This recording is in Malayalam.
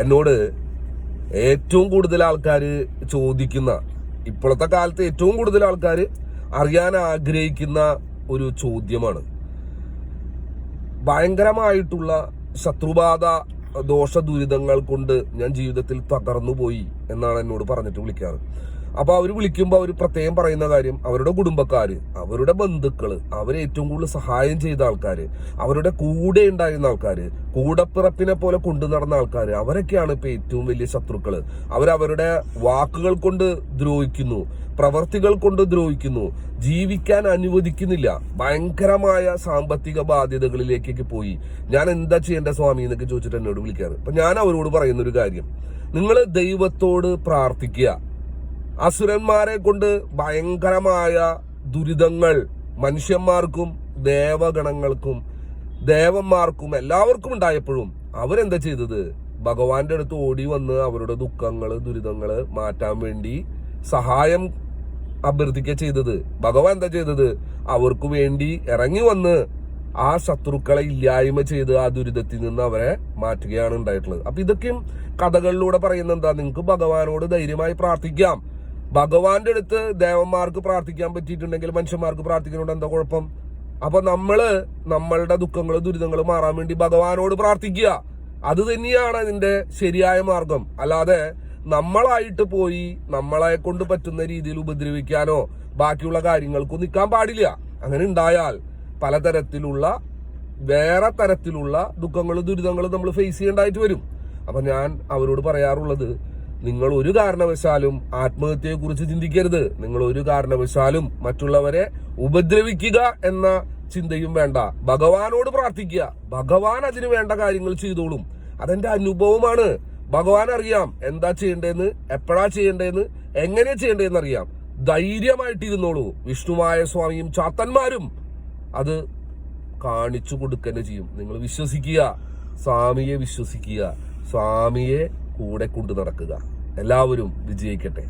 എന്നോട് ഏറ്റവും കൂടുതൽ ആൾക്കാർ ചോദിക്കുന്ന ഇപ്പോഴത്തെ കാലത്ത് ഏറ്റവും കൂടുതൽ ആൾക്കാർ അറിയാൻ ആഗ്രഹിക്കുന്ന ഒരു ചോദ്യമാണ്. ഭയങ്കരമായിട്ടുള്ള ശത്രുബാധ ദോഷ ദുരിതങ്ങൾ കൊണ്ട് ഞാൻ ജീവിതത്തിൽ തകർന്നു പോയി എന്നാണ് എന്നോട് പറഞ്ഞിട്ട് വിളിക്കാറ്. അപ്പൊ അവർ വിളിക്കുമ്പോൾ അവർ പ്രത്യേകം പറയുന്ന കാര്യം അവരുടെ കുടുംബക്കാര് അവരുടെ ബന്ധുക്കൾ അവരെ ഏറ്റവും കൂടുതൽ സഹായം ചെയ്ത ആൾക്കാര് അവരുടെ കൂടെ ഉണ്ടായിരുന്ന ആൾക്കാര് കൂടപ്പിറപ്പിനെ പോലെ കൊണ്ടു നടന്ന ആൾക്കാര് അവരൊക്കെയാണ് ഇപ്പൊ ഏറ്റവും വലിയ ശത്രുക്കൾ. അവരവരുടെ വാക്കുകൾ കൊണ്ട് ദ്രോഹിക്കുന്നു പ്രവർത്തികൾ കൊണ്ട് ദ്രോഹിക്കുന്നു ജീവിക്കാൻ അനുവദിക്കുന്നില്ല ഭയങ്കരമായ സാമ്പത്തിക ബാധ്യതകളിലേക്കൊക്കെ പോയി. ഞാൻ എന്താ ചെയ്യേണ്ട സ്വാമി എന്നൊക്കെ ചോദിച്ചിട്ട് എന്നോട് വിളിക്കാറ്. അപ്പൊ ഞാൻ അവരോട് പറയുന്ന ഒരു കാര്യം. നിങ്ങൾ ദൈവത്തോട് പ്രാർത്ഥിക്കുക. അസുരന്മാരെ കൊണ്ട് ഭയങ്കരമായ ദുരിതങ്ങൾ മനുഷ്യന്മാർക്കും ദേവഗണങ്ങൾക്കും ദേവന്മാർക്കും എല്ലാവർക്കും ഉണ്ടായപ്പോഴും അവരെന്താ ചെയ്തത്? ഭഗവാന്റെ അടുത്ത് ഓടി വന്ന് അവരുടെ ദുഃഖങ്ങൾ ദുരിതങ്ങൾ മാറ്റാൻ വേണ്ടി സഹായം അഭ്യർത്ഥിക്കുക ചെയ്തത്. ഭഗവാൻ എന്താ ചെയ്തത്? അവർക്ക് വേണ്ടി ഇറങ്ങി വന്ന് ആ ശത്രുക്കളെ ഇല്ലായ്മ ചെയ്ത് ആ ദുരിതത്തിൽ നിന്ന് അവരെ മാറ്റുകയാണ് ഉണ്ടായിട്ടുള്ളത്. അപ്പൊ ഇതൊക്കെയും കഥകളിലൂടെ പറയുന്ന എന്താ? നിങ്ങൾക്ക് ഭഗവാനോട് ധൈര്യമായി പ്രാർത്ഥിക്കാം. ഭഗവാന്റെ അടുത്ത് ദേവന്മാർക്ക് പ്രാർത്ഥിക്കാൻ പറ്റിയിട്ടുണ്ടെങ്കിൽ മനുഷ്യന്മാർക്ക് പ്രാർത്ഥിക്കുന്നതുകൊണ്ട് എന്താ കുഴപ്പം? അപ്പൊ നമ്മൾ നമ്മളുടെ ദുഃഖങ്ങൾ ദുരിതങ്ങൾ മാറാൻ വേണ്ടി ഭഗവാനോട് പ്രാർത്ഥിക്കുക. അത് തന്നെയാണ് അതിന്റെ ശരിയായ മാർഗം. അല്ലാതെ നമ്മളായിട്ട് പോയി നമ്മളെ കൊണ്ട് പറ്റുന്ന രീതിയിൽ ഉപദ്രവിക്കാനോ ബാക്കിയുള്ള കാര്യങ്ങൾക്കോ നിൽക്കാൻ പാടില്ല. അങ്ങനെ ഉണ്ടായാൽ പലതരത്തിലുള്ള വേറെ തരത്തിലുള്ള ദുഃഖങ്ങളും ദുരിതങ്ങളും നമ്മൾ ഫേസ് ചെയ്യേണ്ടതായിട്ട് വരും. അപ്പൊ ഞാൻ അവരോട് പറയാറുള്ളത് നിങ്ങൾ ഒരു കാരണവശാലും ആത്മഹത്യയെ കുറിച്ച് ചിന്തിക്കരുത്. നിങ്ങൾ ഒരു കാരണവശാലും മറ്റുള്ളവരെ ഉപദ്രവിക്കുക എന്ന ചിന്തയും വേണ്ട. ഭഗവാനോട് പ്രാർത്ഥിക്കുക. ഭഗവാൻ അതിന് വേണ്ട കാര്യങ്ങൾ ചെയ്തോളും. അതെന്റെ അനുഭവമാണ്. ഭഗവാൻ അറിയാം എന്താ ചെയ്യേണ്ടതെന്ന് എപ്പോഴാ ചെയ്യേണ്ടതെന്ന് എങ്ങനെ ചെയ്യേണ്ടതെന്ന് അറിയാം. ധൈര്യമായിട്ടിരുന്നോളൂ. വിഷ്ണുമായ സ്വാമിയും ചാത്തന്മാരും അത് കാണിച്ചു കൊടുക്കുക ചെയ്യും. നിങ്ങൾ വിശ്വസിക്കുക. സ്വാമിയെ വിശ്വസിക്കുക. സ്വാമിയെ കൂടെ കൊണ്ടു നടക്കുക. എല്ലാവരും വിജയിക്കട്ടെ.